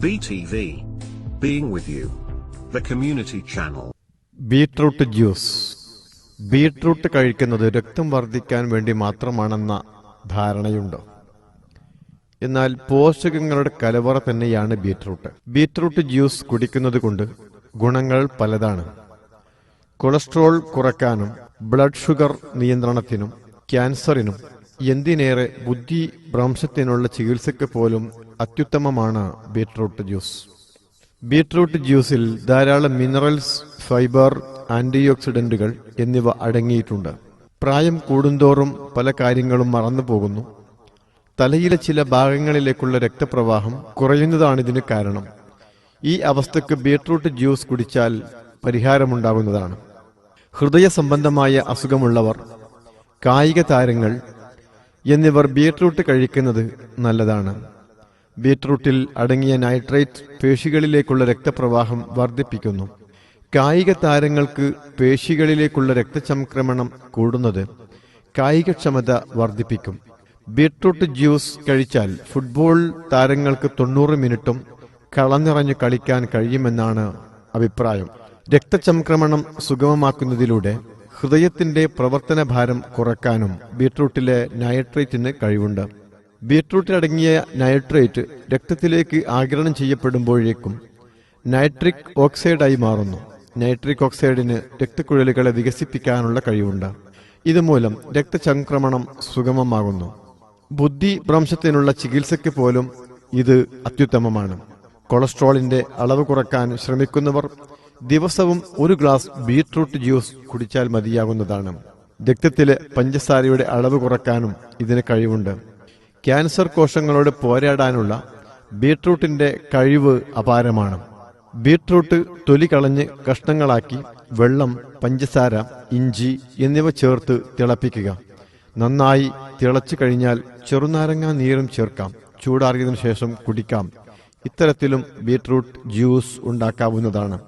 BTV. Being with you. The community channel. Beetroot juice beetroot കഴിക്കുന്നത് രക്തം വർദ്ധിക്കാൻ വേണ്ടി മാത്രമാണെന്ന ധാരണയുണ്ട് എന്നാൽ പോഷകങ്ങളുടെ കലവറ തന്നെയാണ് ബീട്രൂട്ട് ബീട്രൂട്ട് ജ്യൂസ് കുടിക്കുന്നത് കൊണ്ട് ഗുണങ്ങൾ പലതാണ് കൊളസ്ട്രോൾ കുറയ്ക്കാനും ബ്ലഡ് ഷുഗർ നിയന്ത്രണത്തിനും ക്യാൻസറിനും എന്തിനേറെ ബുദ്ധി ഭ്രംശത്തിനുള്ള ചികിത്സയ്ക്ക് പോലും അത്യുത്തമമാണ് ബീട്രൂട്ട് ജ്യൂസ്. ബീട്രൂട്ട് ജ്യൂസിൽ ധാരാളം മിനറൽസ് ഫൈബർ ആന്റി ഓക്സിഡന്റുകൾ എന്നിവ അടങ്ങിയിട്ടുണ്ട്. പ്രായം കൂടുന്തോറും പല കാര്യങ്ങളും മറന്നു പോകുന്നു. തലയിലെ ചില ഭാഗങ്ങളിലേക്കുള്ള രക്തപ്രവാഹം കുറയുന്നതാണ് ഇതിന് കാരണം. ഈ അവസ്ഥയ്ക്ക് ബീട്രൂട്ട് ജ്യൂസ് കുടിച്ചാൽ പരിഹാരമുണ്ടാകുന്നതാണ്. ഹൃദയ സംബന്ധമായ അസുഖമുള്ളവർ കായിക താരങ്ങൾ എന്നിവർ ബീട്രൂട്ട് കഴിക്കുന്നത് നല്ലതാണ്. ബീട്രൂട്ടിൽ അടങ്ങിയ നൈട്രേറ്റ് പേശികളിലേക്കുള്ള രക്തപ്രവാഹം വർദ്ധിപ്പിക്കുന്നു. കായിക താരങ്ങൾക്ക് പേശികളിലേക്കുള്ള രക്തചംക്രമണം കൂടുന്നത് കായികക്ഷമത വർദ്ധിപ്പിക്കും. ബീട്രൂട്ട് ജ്യൂസ് കഴിച്ചാൽ ഫുട്ബോൾ താരങ്ങൾക്ക് തൊണ്ണൂറ് മിനിറ്റും കളഞ്ഞിറഞ്ഞു കളിക്കാൻ കഴിയുമെന്നാണ് അഭിപ്രായം. രക്തചംക്രമണം സുഗമമാക്കുന്നതിലൂടെ ഹൃദയത്തിന്റെ പ്രവർത്തന ഭാരം കുറക്കാനും ബീട്രൂട്ടിലെ നൈട്രേറ്റിന് കഴിവുണ്ട്. ബീട്രൂട്ടിലടങ്ങിയ നൈട്രേറ്റ് രക്തത്തിലേക്ക് ആഗിരണം ചെയ്യപ്പെടുമ്പോഴേക്കും നൈട്രിക് ഓക്സൈഡായി മാറുന്നു. നൈട്രിക് ഓക്സൈഡിന് രക്തക്കുഴലുകളെ വികസിപ്പിക്കാനുള്ള കഴിവുണ്ട്. ഇതുമൂലം രക്തചംക്രമണം സുഗമമാകുന്നു. ബുദ്ധി ഭ്രംശത്തിനുള്ള ചികിത്സയ്ക്ക് പോലും ഇത് അത്യുത്തമമാണ്. കൊളസ്ട്രോളിന്റെ അളവ് കുറയ്ക്കാൻ ശ്രമിക്കുന്നവർ ദിവസവും ഒരു ഗ്ലാസ് ബീട്രൂട്ട് ജ്യൂസ് കുടിച്ചാൽ മതിയാകുന്നതാണ്. രക്തത്തിലെ പഞ്ചസാരയുടെ അളവ് കുറക്കാനും ഇതിന് കഴിവുണ്ട്. ക്യാൻസർ കോശങ്ങളോട് പോരാടാനുള്ള ബീട്രൂട്ടിന്റെ കഴിവ് അപാരമാണ്. ബീട്രൂട്ട് തൊലി കളഞ്ഞ് കഷ്ണങ്ങളാക്കി വെള്ളം പഞ്ചസാര ഇഞ്ചി എന്നിവ ചേർത്ത് തിളപ്പിക്കുക. നന്നായി തിളച്ചു കഴിഞ്ഞാൽ ചെറുനാരങ്ങ നീരും ചേർക്കാം. ചൂടാറിയതിനു ശേഷം കുടിക്കാം. ഇത്തരത്തിലും ബീട്രൂട്ട് ജ്യൂസ് ഉണ്ടാക്കാവുന്നതാണ്.